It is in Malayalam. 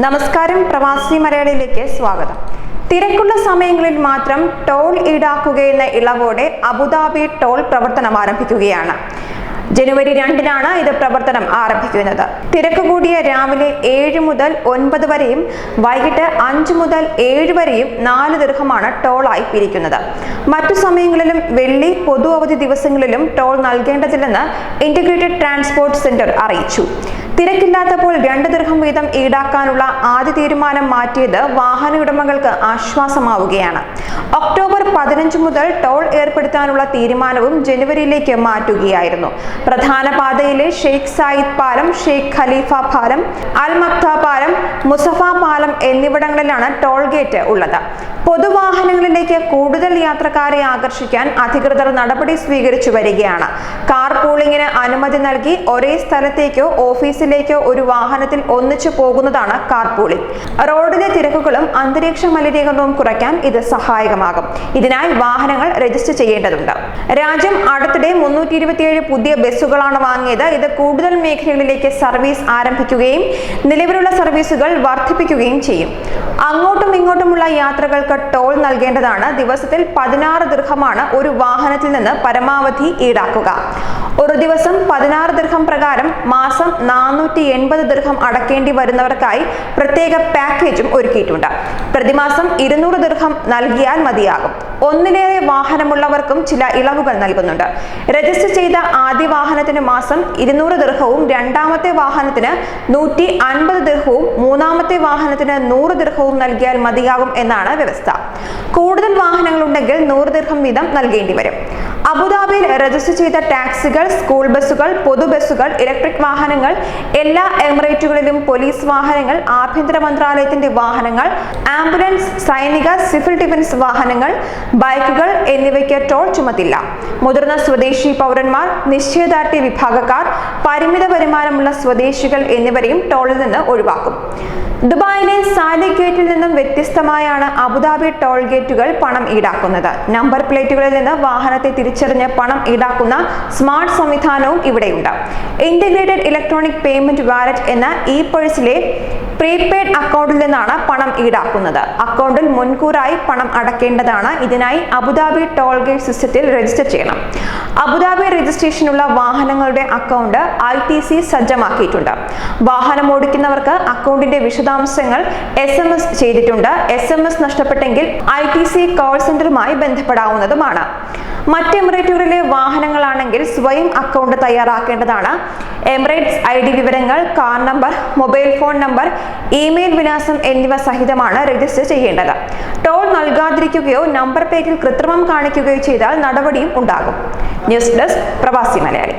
നമസ്കാരം പ്രവാസി മലയാളിയിലേക്ക് സ്വാഗതം. തിരക്കുള്ള സമയങ്ങളിൽ മാത്രം ടോൾ ഈടാക്കുകയെന്ന ഇളവോടെ അബുദാബി ടോൾ പ്രവർത്തനം ആരംഭിക്കുകയാണ്. ജനുവരി രണ്ടിനാണ് ഇത് പ്രവർത്തനം ആരംഭിക്കുന്നത്. തിരക്ക് കൂടിയ രാവിലെ ഏഴ് മുതൽ ഒൻപത് വരെയും വൈകിട്ട് അഞ്ച് മുതൽ ഏഴ് വരെയും നാല് ദീർഘമാണ് ടോളായി പിരിക്കുന്നത്. മറ്റു സമയങ്ങളിലും വെള്ളി പൊതു അവധി ദിവസങ്ങളിലും ടോൾ നൽകേണ്ടതില്ലെന്ന് ഇന്റഗ്രേറ്റഡ് ട്രാൻസ്പോർട്ട് സെന്റർ അറിയിച്ചു. തിരക്കില്ലാത്തപ്പോൾ രണ്ട് ദീർഘം വീതം ഈടാക്കാനുള്ള ആദ്യ തീരുമാനം മാറ്റിയത് വാഹന ഉടമകൾക്ക് ആശ്വാസമാവുകയാണ്. ഒക്ടോബർ പതിനഞ്ച് മുതൽ ടോൾ ഏർപ്പെടുത്താനുള്ള തീരുമാനവും ജനുവരിയിലേക്ക് മാറ്റുകയായിരുന്നു. പ്രധാന പാതയിലെ ഷെയ്ഖ് സായിദ് പാലം ഷെയ്ഖ് ഖലീഫ പാലം അൽ മക്ത പാലം മുസഫ എന്നിവിടങ്ങളിലാണ് ടോൾ ഗേറ്റ് ഉള്ളത്. പൊതുവാഹനങ്ങളിലേക്ക് കൂടുതൽ യാത്രക്കാരെ ആകർഷിക്കാൻ അധികൃതർ നടപടി സ്വീകരിച്ചു വരികയാണ്. കാർ പൂളിംഗിന് അനുമതി നൽകി ഒരേ സ്ഥലത്തേക്കോ ഓഫീസിലേക്കോ ഒരു വാഹനത്തിൽ ഒന്നിച്ചു പോകുന്നതാണ് കാർ പൂളിംഗ്. റോഡിലെ തിരക്കുകളും അന്തരീക്ഷ മലിനീകരണവും കുറയ്ക്കാൻ ഇത് സഹായകമാകും. ഇതിനായി വാഹനങ്ങൾ രജിസ്റ്റർ ചെയ്യേണ്ടതുണ്ട്. രാജ്യം അടുത്തിടെ മുന്നൂറ്റി ഇരുപത്തിയേഴ് പുതിയ ബസ്സുകളാണ് വാങ്ങിയത്. ഇത് കൂടുതൽ മേഖലകളിലേക്ക് സർവീസ് ആരംഭിക്കുകയും നിലവിലുള്ള സർവീസുകൾ വർദ്ധിപ്പിക്കുകയും ചെയ്യും. അങ്ങോട്ടും ഇങ്ങോട്ടുമുള്ള യാത്രകൾക്ക് ടോൾ നൽകേണ്ടതാണ്. ദിവസത്തിൽ പതിനാറ് ദീർഘമാണ് ഒരു വാഹനത്തിൽ നിന്ന് പരമാവധി ഈടാക്കുക. ഒരു ദിവസം പതിനാറ് ദീർഘം പ്രകാരം മാസം നാനൂറ്റി എൺപത് ദീർഘം അടക്കേണ്ടി വരുന്നവർക്കായി പ്രത്യേക പാക്കേജും ഒരുക്കിയിട്ടുണ്ട്. പ്രതിമാസം ഇരുന്നൂറ് ദീർഘം നൽകിയാൽ മതിയാകും. ഒന്നിലേറെ വാഹനമുള്ളവർക്കും ചില ഇളവുകൾ നൽകുന്നുണ്ട്. രജിസ്റ്റർ ചെയ്ത ആദ്യ വാഹനത്തിന് മാസം ഇരുന്നൂറ് ദീർഘവും രണ്ടാമത്തെ വാഹനത്തിന് നൂറ്റി അൻപത് ദീർഘവും മൂന്നാമത്തെ വാഹനത്തിന് നൂറ് ദീർഘവും നൽകിയാൽ മതിയാകും എന്നാണ് വ്യവസ്ഥ. കൂടുതൽ വാഹനങ്ങളുണ്ടെങ്കിൽ നൂറ് ദീർഘം വീതം നൽകേണ്ടി വരും. അബുദാബിയിൽ രജിസ്റ്റർ ചെയ്ത ടാക്സികൾ സ്കൂൾ ബസ്സുകൾ പൊതു ബസ്സുകൾ ഇലക്ട്രിക് വാഹനങ്ങൾ എല്ലാ എമിറേറ്റുകളിലും പോലീസ് വാഹനങ്ങൾ ആഭ്യന്തര മന്ത്രാലയത്തിന്റെ വാഹനങ്ങൾ ആംബുലൻസ് സൈനിക സിവിൽ ഡിഫൻസ് വാഹനങ്ങൾ ബൈക്കുകൾ എന്നിവയ്ക്ക് ടോൾ ചുമത്തില്ല. മുതിർന്ന സ്വദേശി പൗരന്മാർ നിശ്ചയദാർഢ്യ വിഭാഗക്കാർ പരിമിത വരുമാനമുള്ള സ്വദേശികൾ എന്നിവരെയും ടോളിൽ നിന്ന് ഒഴിവാക്കും. ദുബായിലെ സാലി ഗേറ്റിൽ നിന്നും വ്യത്യസ്തമായാണ് അബുദാബി ടോൾ ഗേറ്റുകൾ പണം ഈടാക്കുന്നത്. നമ്പർ പ്ലേറ്റുകളിൽ നിന്ന് വാഹനത്തെ തിരിച്ചറിഞ്ഞ് പണം ഈടാക്കുന്ന സ്മാർട്ട് സംവിധാനവും ഇവിടെയുണ്ട്. ഇന്റഗ്രേറ്റഡ് ഇലക്ട്രോണിക് പേയ്മെന്റ് വാലറ്റ് എന്ന ഇ പേഴ്സിലെ പ്രീപെയ്ഡ് അക്കൗണ്ടിൽ നിന്നാണ് പണം ഈടാക്കുന്നത്. അക്കൗണ്ടിൽ മുൻകൂറായി പണം അടക്കേണ്ടതാണ്. ഇതിനായി അബുദാബി ടോൾ ഗേറ്റ് സിസ്റ്റത്തിൽ രജിസ്റ്റർ ചെയ്യണം. അബുദാബി രജിസ്ട്രേഷനുള്ള വാഹനങ്ങളുടെ അക്കൗണ്ട് ഐ ടി സി സജ്ജമാക്കിയിട്ടുണ്ട്. വാഹനം ഓടിക്കുന്നവർക്ക് അക്കൗണ്ടിന്റെ വിശദാംശങ്ങൾ എസ് എം എസ് ചെയ്തിട്ടുണ്ട്. എസ് എം എസ് നഷ്ടപ്പെട്ടെങ്കിൽ ഐ ടി സി കോൾ സെന്ററുമായി ബന്ധപ്പെടാവുന്നതുമാണ്. മറ്റ് എമിറേറ്റുകളിലെ വാഹനങ്ങളാണെങ്കിൽ സ്വയം അക്കൗണ്ട് തയ്യാറാക്കേണ്ടതാണ്. എമിറേറ്റ്സ് ഐ ഡി വിവരങ്ങൾ car number mobile phone number email വിലാസം എന്നിവ സഹിതമാണ് രജിസ്റ്റർ ചെയ്യേണ്ടത്. ടോൾ നൽകാതിരിക്കുകയോ നമ്പർ പ്ലേറ്റിൽ കൃത്രിമം കാണിക്കുകയോ ചെയ്താൽ നടപടിയും ഉണ്ടാകും. ന്യൂസ് ഡെസ്ക് പ്രവാസി മലയാളി.